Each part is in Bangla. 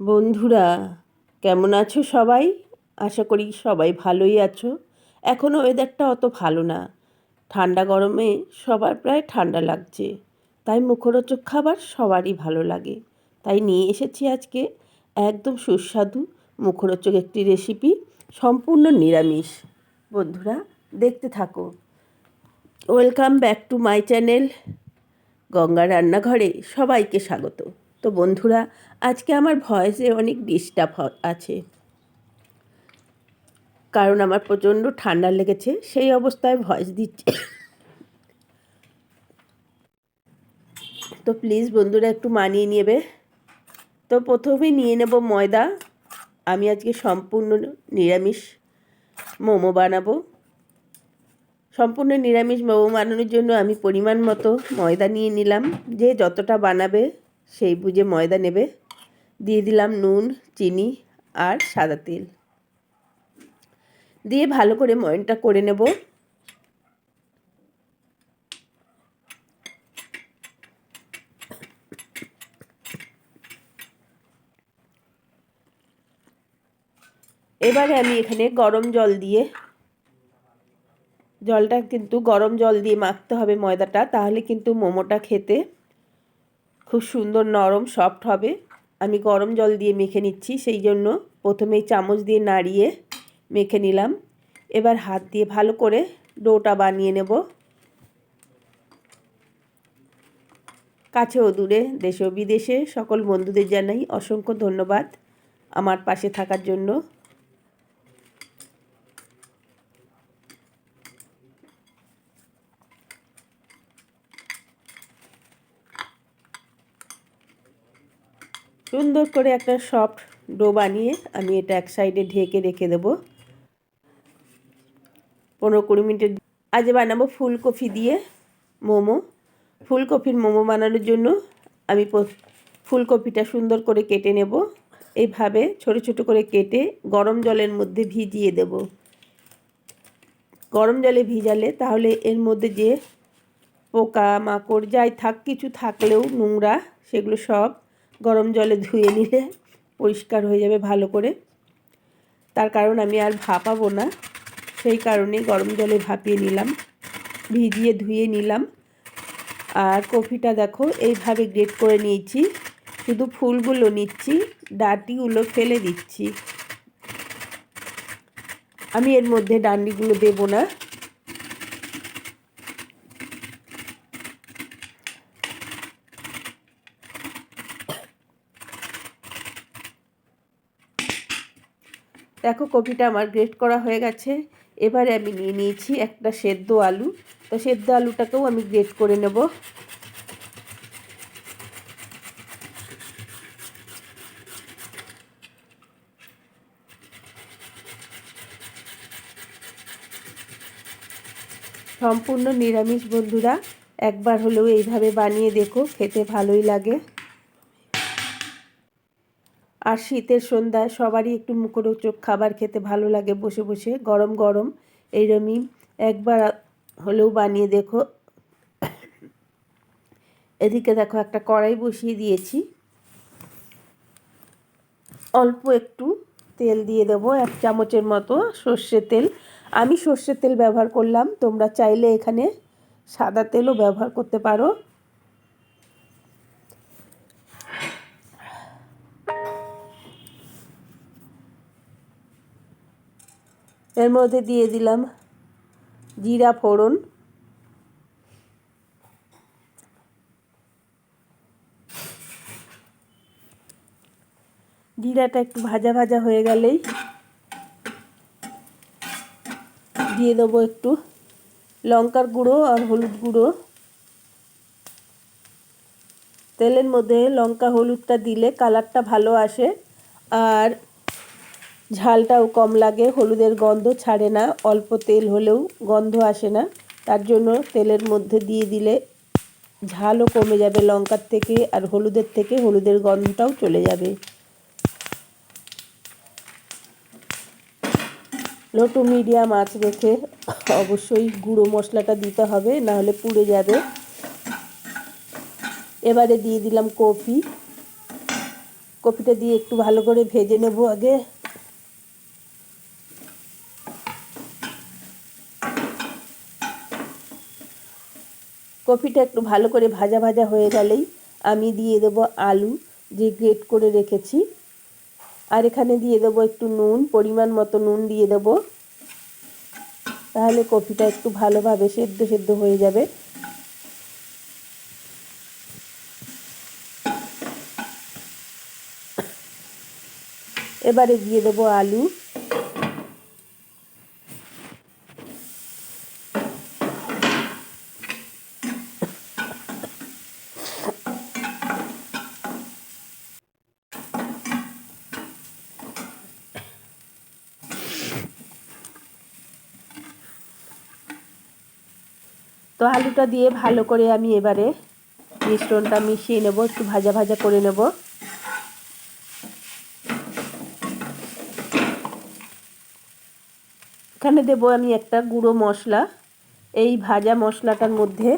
বন্ধুরা, কেমন আছো সবাই? আশা করি সবাই ভালোই আছো। এখনও ওয়েদারটা অত ভালো না। ঠান্ডা গরমে সবার প্রায় ঠান্ডা লাগছে। তাই মুখরোচক খাবার সবারই ভালো লাগে। তাই নিয়ে এসেছি আজকে একদম সুস্বাদু, মুখরোচক একটি রেসিপি সম্পূর্ণ নিরামিষ। বন্ধুরা, দেখতে থাকো। Welcome back to my channel Ganga রান্নাঘরে সবাইকে স্বাগত। তো বন্ধুরা, আজকে আমার ভয়েসে অনেক ডিস্টার্ব আছে। কারণ আমার প্রচণ্ড ঠান্ডা লেগেছে, সেই অবস্থায় ভয়েস দিচ্ছি। তো প্লিজ বন্ধুরা, একটু মানিয়ে নেবে। তো প্রথমে নিয়ে নেব ময়দা। আমি আজকে সম্পূর্ণ নিরামিষ মোমো বানাবো। সম্পূর্ণ নিরামিষ মোমো বানানোর জন্য আমি পরিমাণ মতো ময়দা নিয়ে নিলাম। যে যতটা বানাবে সেই বুঝে ময়দা নেবে। দিয়ে দিলাম নুন, চিনি আর সাদা তেল। দিয়ে ভালো করে ময়নটা করে নেব। এবারে আমি এখানে গরম জল দিয়ে, জলটা কিন্তু গরম জল দিয়ে মাখতে হবে ময়দাটা, তাহলে কিন্তু মোমোটা খেতে খুব সুন্দর নরম সফট হবে। আমি গরম জল দিয়ে মেখে নিচ্ছি, সেই জন্য প্রথমেই চামচ দিয়ে নাড়িয়ে মেখে নিলাম। এবার হাত দিয়ে ভালো করে ডোটা বানিয়ে নেব। কাছে ও দূরে দেশে ও বিদেশে, সকল বন্ধুদের জানাই অসংখ্য ধন্যবাদ আমার পাশে থাকার জন্য। সুন্দর করে একটা সফট ডো বানিয়ে আমি এটা এক সাইডে ঢেকে রেখে দেব। পনেরো কুড়ি মিনিটের আজ বানাবো ফুলকপি দিয়ে মোমো। ফুলকপির মোমো বানানোর জন্য আমি ফুলকপিটা সুন্দর করে কেটে নেব। এইভাবে ছোট ছোট করে কেটে গরম জলের মধ্যে ভিজিয়ে দেব। গরম জলে ভিজালে তাহলে এর মধ্যে যে পোকা, মাকড়, যাই থাক কিছু থাকলেও নোংরা সেগুলো সব গরম জলে ধুয়ে নিলে পরিষ্কার হয়ে যাবে ভালো করে। তার কারণ আমি আর ভাপাবো না। সেই কারণে গরম জলে ভাপিয়ে নিলাম, ভিজিয়ে ধুয়ে নিলাম। আর কফিটা দেখো, এইভাবে গ্রেট করে নিয়েছি। শুধু ফুলগুলো নিচ্ছি, ডাটিগুলো ফেলে দিচ্ছি। আমি এর মধ্যে ডান্ডিগুলো দেবো না। দেখো কপিটা আমার গ্রেট করা হয়ে গেছে। এবারে আমি নিয়ে নিয়েছি একটা সেদ্ধ আলু। তো সেদ্ধ আলুটাকেও আমি গ্রেট করে নেব। সম্পূর্ণ নিরামিষ বন্ধুরা, একবার হলেও এইভাবে বানিয়ে দেখো, খেতে ভালোই লাগে। আর শীতের সন্ধ্যায় সবারই একটু মুখরোচক খাবার খেতে ভালো লাগে বসে বসে, গরম গরম। এইরমই একবার হলেও বানিয়ে দেখো। এদিকে দেখো একটা কড়াই বসিয়ে দিয়েছি। অল্প একটু তেল দিয়ে দেবো, এক চামচের মতো সর্ষের তেল। আমি সর্ষের তেল ব্যবহার করলাম, তোমরা চাইলে এখানে সাদা তেলও ব্যবহার করতে পারো। এর মধ্যে দিয়ে দিলাম জিরা ফোড়ন। জিরাটা একটু ভাজা ভাজা হয়ে গেলেই দিয়ে দেবো একটু লঙ্কার গুঁড়ো আর হলুদ গুঁড়ো। তেলের মধ্যে লঙ্কা হলুদটা দিলে কালারটা ভালো আসে। আর ঝালটাও কম লাগে, হলুদের গন্ধ ছাড়ে না, অল্প তেল হলেও গন্ধ আসে না। তার জন্য তেলের মধ্যে দিয়ে দিলে ঝালও কমে যাবে লঙ্কার থেকে আর হলুদের থেকে, হলুদের গন্ধটাও চলে যাবে। লো টু মিডিয়াম আঁচ রেখে অবশ্যই গুঁড়ো মশলাটা দিতে হবে নাহলে পুড়ে যাবে। এবারে দিয়ে দিলাম কফি। কপিটা দিয়ে একটু ভালো করে ভেজে নেব আগে। কপিটা একটু ভালো করে ভাজা ভাজা হয়ে গেলেই আমি দিয়ে দেব আলু যে গ্রেট করে রেখেছি। আর এখানে দিয়ে দেব একটু নুন, পরিমাণ মতো নুন দিয়ে দেব। তাহলে কপিটা একটু ভালোভাবে সেদ্ধ সেদ্ধ হয়ে যাবে। এবারে দিয়ে দেবো আলু। আলুটা দিয়ে ভালো করে আমি এবারে মিশ্রণটা মিশিয়ে নেব, একটু ভাজা ভাজা করে নেব। এখানে দেব আমি একটা গুঁড়ো মশলা। এই ভাজা মশলাটার মধ্যে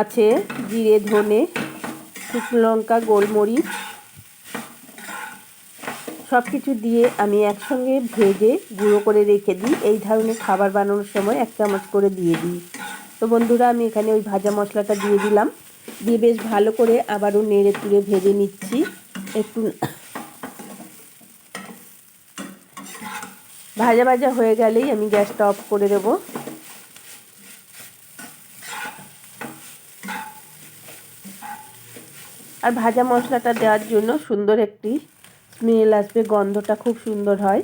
আছে জিরে, ধনে, শুকনো লঙ্কা, গোলমরিচ। সব কিছু দিয়ে আমি একসঙ্গে ভেজে গুঁড়ো করে রেখে দিই। এই ধরনের খাবার বানানোর সময় এক চামচ করে দিয়ে দিই। তো বন্ধুরা, আমি এখানে ওই ভাজা মশলাটা দিয়ে দিলাম। দিয়ে বেশ ভালো করে আবারও নেড়ে তুড়ে ভেজে নিচ্ছি। একটু ভাজা ভাজা হয়ে গেলেই আমি গ্যাসটা অফ করে দেব। আর ভাজা মশলাটা দেওয়ার জন্য সুন্দর একটি স্মেল আসবে, গন্ধটা খুব সুন্দর হয়।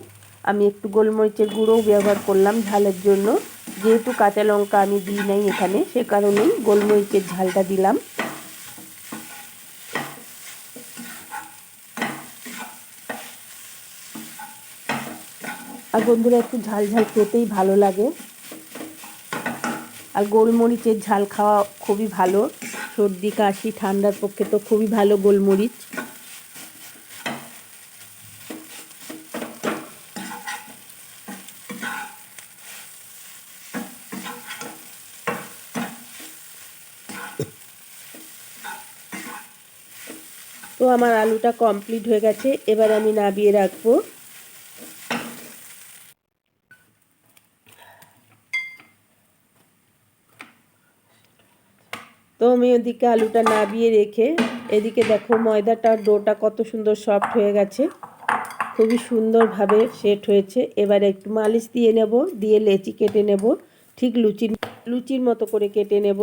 আমি একটু গোলমরিচের গুঁড়োও ব্যবহার করলাম ঝালের জন্য। যেহেতু কাঁচা লঙ্কা আমি দিই নাই এখানে, সে কারণেই গোলমরিচের ঝালটা দিলাম। আর বন্ধুরা, একটু ঝাল ঝাল খেতেই ভালো লাগে। আর গোলমরিচের ঝাল খাওয়া খুবই ভালো। সর্দি কাশি ঠান্ডার পক্ষে তো খুবই ভালো গোলমরিচ। তো আমার আলুটা কমপ্লিট হয়ে গেছে, এবার আমি নাবিয়ে রাখব। তো আমি ওদিকে আলুটা নাবিয়ে রেখে, এদিকে দেখো ময়দাটার ডোটা কত সুন্দর সফট হয়ে গেছে। খুবই সুন্দরভাবে সেট হয়েছে। এবারে একটু মালিশ দিয়ে নেব, দিয়ে লেচি কেটে নেব। ঠিক লুচির লুচির মতো করে কেটে নেব।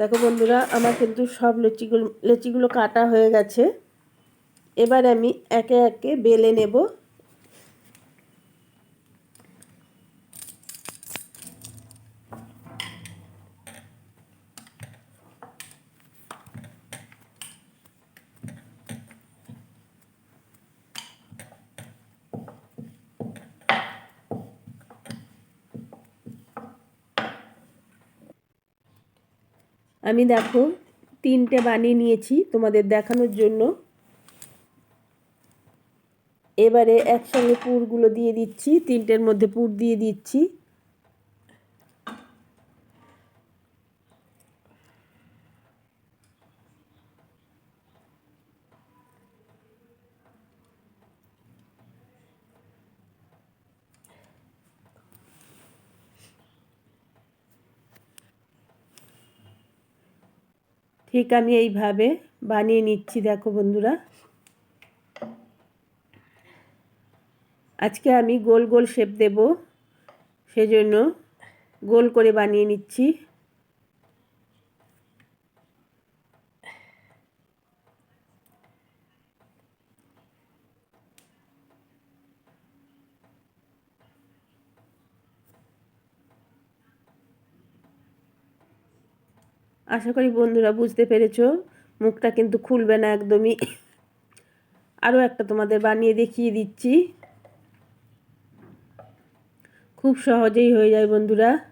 দেখো বন্ধুরা, আমার কিন্তু সব লুচিগুলো লুচিগুলো কাটা হয়ে গেছে। এবার আমি একে একে বেলে নেব। আমি দেখো তিনটে বানিয়ে নিয়েছি তোমাদের দেখানোর জন্য। এবারে একসঙ্গে পুরগুলো দিয়ে দিচ্ছি, তিনটের মধ্যে পুর দিয়ে দিচ্ছি। ঠিক আমি এইভাবে বানিয়ে নিচ্ছি, দেখো বন্ধুরা। আজকে আমি গোল গোল শেপ দেব, সেজন্য গোল করে বানিয়ে নিচ্ছি। আশা করি বন্ধুরা বুঝতে পেরেছ, মুখটা কিন্তু খুলবে না একদমই। আরও একটা তোমাদের বানিয়ে দেখিয়ে দিচ্ছি। খুব সহজেই হয়ে যায় বন্ধুরা।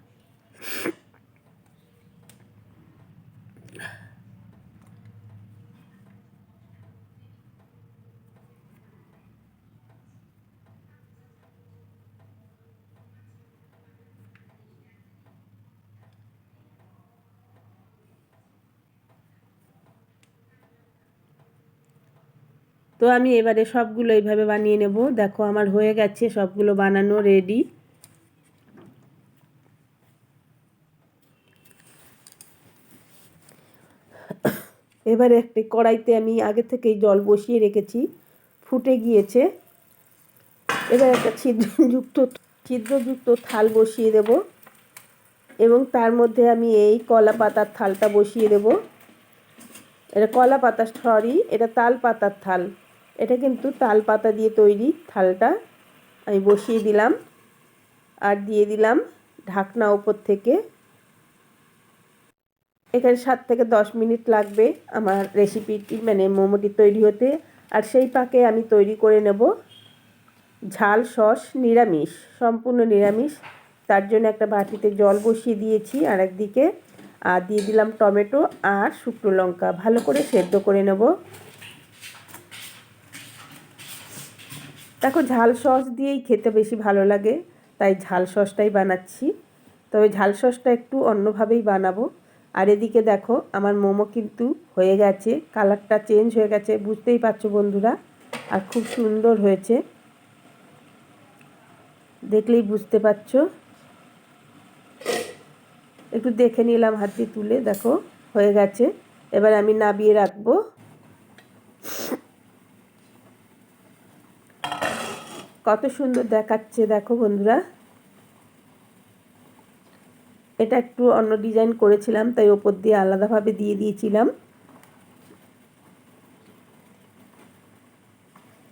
তো আমি এবারে সবগুলো এইভাবে বানিয়ে নেব। দেখো আমার হয়ে গেছে সবগুলো বানানো রেডি এবারে একটি কড়াইতে আমি আগে থেকেই জল বসিয়ে রেখেছি। ফুটে গিয়েছে। এবার একটা ছিদ্রযুক্ত ছিদ্রযুক্ত থাল বসিয়ে দেব এবং তার মধ্যে আমি এই কলা পাতার থালটা বসিয়ে দেব। এটা কলা পাতা সরি এটা তাল পাতার থাল। এটা কিন্তু তাল পাতা দিয়ে তৈরি থালটা। আমি বসিয়ে দিলাম আর দিয়ে দিলাম ঢাকনা ওপর থেকে। এখানে সাত থেকে দশ মিনিট লাগবে আমার রেসিপিটি মানে মোমোটি তৈরি হতে। আর সেই পাকে আমি তৈরি করে নেব ঝাল, সস, নিরামিষ, সম্পূর্ণ নিরামিষ। তার জন্য একটা বাটিতে জল বসিয়ে দিয়েছি আর একদিকে আর দিয়ে দিলাম টমেটো আর শুকনো লঙ্কা। ভালো করে সেদ্ধ করে নেব। দেখো ঝাল সস দিয়েই খেতে বেশি ভালো লাগে, তাই ঝাল সসটাই বানাচ্ছি। তবে ঝাল সসটা একটু অন্যভাবেই বানাবো। আর এদিকে দেখো, আমার মোমো কিন্তু হয়ে গেছে, কালারটা চেঞ্জ হয়ে গেছে, বুঝতেই পারছ বন্ধুরা, আর খুব সুন্দর হয়েছে। দেখলেই বুঝতে পারছ। একটু দেখে নিলাম হাত দিয়ে তুলে, দেখো, হয়ে গেছে। এবার আমি নাবিয়ে রাখব। কত সুন্দর দেখাচ্ছে, দেখো বন্ধুরা। এটা একটু অন্য ডিজাইন করেছিলাম, তাই ওপর দিয়ে আলাদাভাবে দিয়ে দিয়েছিলাম।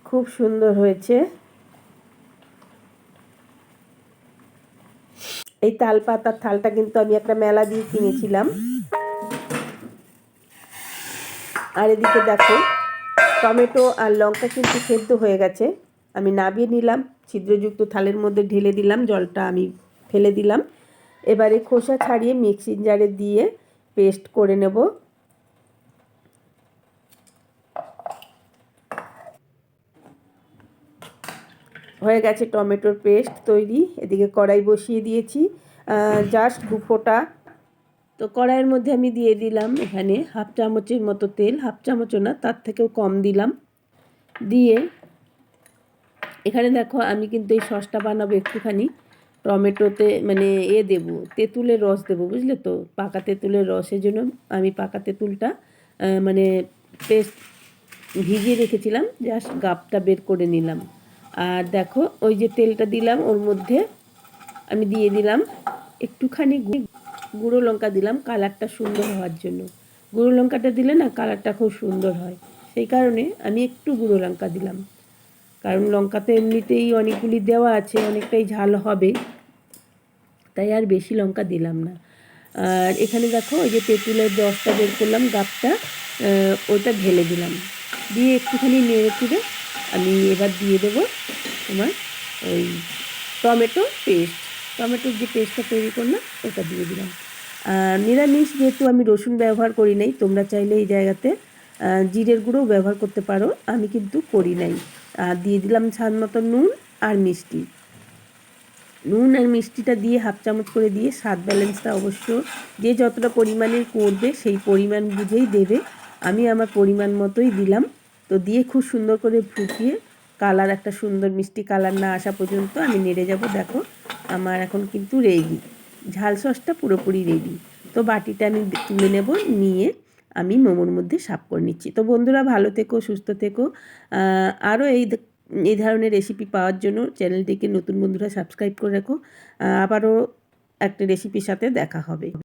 খুব সুন্দর হয়েছে। এই তাল পাতার থালটা কিন্তু আমি একটা মেলা দিয়ে কিনেছিলাম। আর এদিকে দেখো, টমেটো আর লঙ্কা কিন্তু সেদ্ধ হয়ে গেছে। আমি নাবিয়ে নিলাম, ছিদ্রযুক্ত থালের মধ্যে ঢেলে দিলাম, জলটা আমি ফেলে দিলাম। এবারে খোসা ছাড়িয়ে মিক্সিং জারে দিয়ে পেস্ট করে নেব। হয়ে গেছে টমেটোর পেস্ট তৈরি, এদিকে কড়াই বসিয়ে দিয়েছি। জাস্ট দু ফোঁটা। তো কড়াইয়ের মধ্যে আমি দিয়ে দিলাম এখানে হাফ চামচের মতো তেল, হাফ চামচও না, তার থেকেও কম দিলাম। দিয়ে এখানে দেখো আমি কিন্তু এই সসটা বানাবো একটুখানি। টমেটোতে মানে এ দেবো, তেঁতুলের রস দেবো, বুঝলে তো? পাকা তেঁতুলের রসের জন্য আমি পাকা তেঁতুলটা মানে পেস্ট ভিজিয়ে রেখেছিলাম, জাস্ট গাপটা বের করে নিলাম। আর দেখো, ওই যে তেলটা দিলাম, ওর মধ্যে আমি দিয়ে দিলাম একটুখানি গুঁড়ো লঙ্কা দিলাম, কালারটা সুন্দর হওয়ার জন্য। গুঁড়ো লঙ্কাটা দিলে না, কালারটা খুব সুন্দর হয়। সেই কারণে আমি একটু গুঁড়ো লঙ্কা দিলাম। কারণ লঙ্কা তো এমনিতেই অনেকগুলি দেওয়া আছে, অনেকটাই ঝাল হবে। তাই আর বেশি লঙ্কা দিলাম না। আর এখানে দেখো, ওই যে তেঁতুলের রসটা বের করলাম, গাপটা ওইটা ঢেলে দিলাম। দিয়ে একটুখানি নেড়ে তুলে আমি এবার দিয়ে দেবো তোমার ওই টমেটো পেস্ট। টমেটোর যে পেস্টটা তৈরি করলাম, ওটা দিয়ে দিলাম। নিরামিষ যেহেতু আমি রসুন ব্যবহার করি নাই, তোমরা চাইলে এই জায়গাতে জিরের গুঁড়োও ব্যবহার করতে পারো, আমি কিন্তু করি নাই। আর দিয়ে দিলাম স্বাদ মতো নুন আর মিষ্টি। নুন আর মিষ্টিটা দিয়ে হাফ চামচ করে দিয়ে স্বাদ ব্যালেন্সটা অবশ্য যে যতটা পরিমাণের করবে সেই পরিমাণ বুঝেই দেবে। আমি আমার পরিমাণ মতোই দিলাম। তো দিয়ে খুব সুন্দর করে ফুটিয়ে কালার, একটা সুন্দর মিষ্টি কালার না আসা পর্যন্ত আমি নেড়ে যাব। দেখো, আমার এখন কিন্তু রেডি ঝাল সসটা পুরোপুরি রেডি তো বাটিটা আমি তুলে নেব, নিয়ে আমি মোমোর মধ্যে সাপ করে নিচ্ছি। তো বন্ধুরা, ভালো থেকো, সুস্থ থেকো। আরও এই এই ধরনের রেসিপি পাওয়ার জন্য চ্যানেলটিকে নতুন বন্ধুরা সাবস্ক্রাইব করে রাখো। আবারও একটা রেসিপির সাথে দেখা হবে।